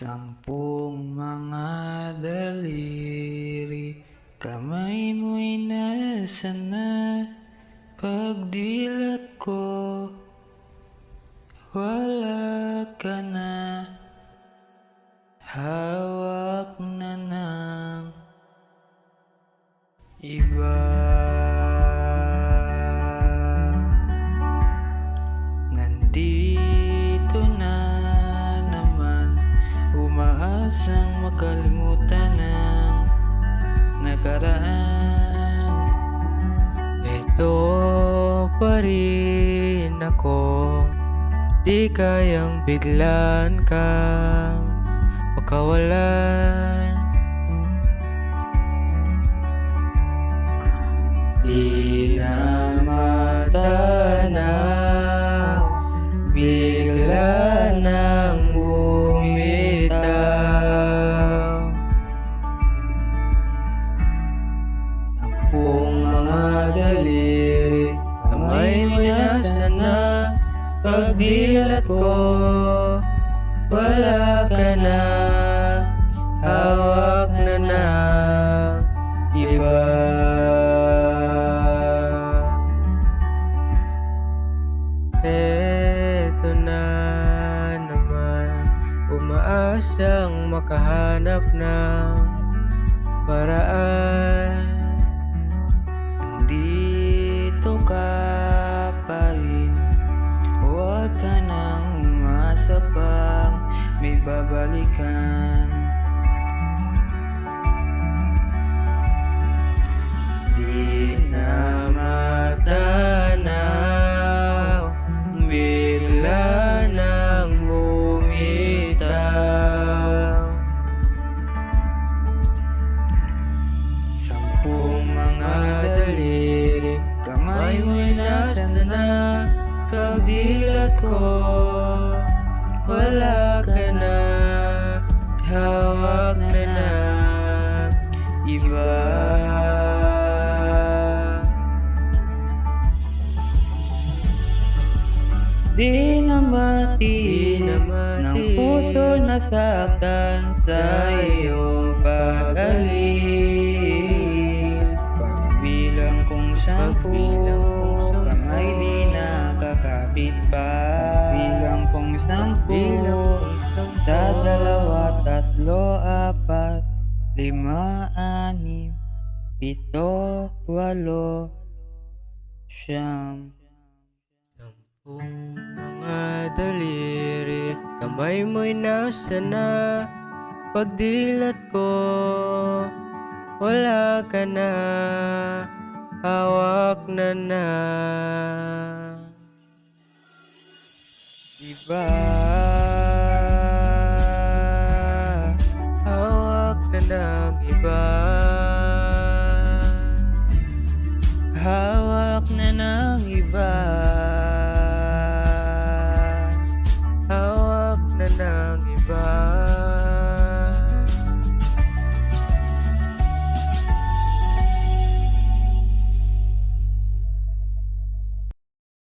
Sampung mga daliri Kamay mo'y nasa na? Pagdilat ko Wala ka na. Hawak na ng Iba Umaasang makalimutan ng nakaraan. Ito pa rin ako Di kayang biglan kang makawalan Di na Sampung mga daliri. Kamay mo na Pagdilat ko. Wala ka na Hawak na na Iba. Eto na naman Umaasang makahanap ng paraan may babalikan Di na matanaw Bigla nang bumitaw Sampung mga daliri Kamay mo'y nasa na Pagdilat ko Wala ka na. Hawak na na. Iba. Di na matiis ng puso na saktan sa iyong pag-alis. Pagbilang kong sampu, kamay di nakakapit pa Bilang sampu, sa dalawa, tatlo, apat, lima, anim, pito, walo, siyam. Sampung mga daliri Kamay mo'y nasa na Pagdilat ko Wala ka na Hawak na na Iba Hawak na ng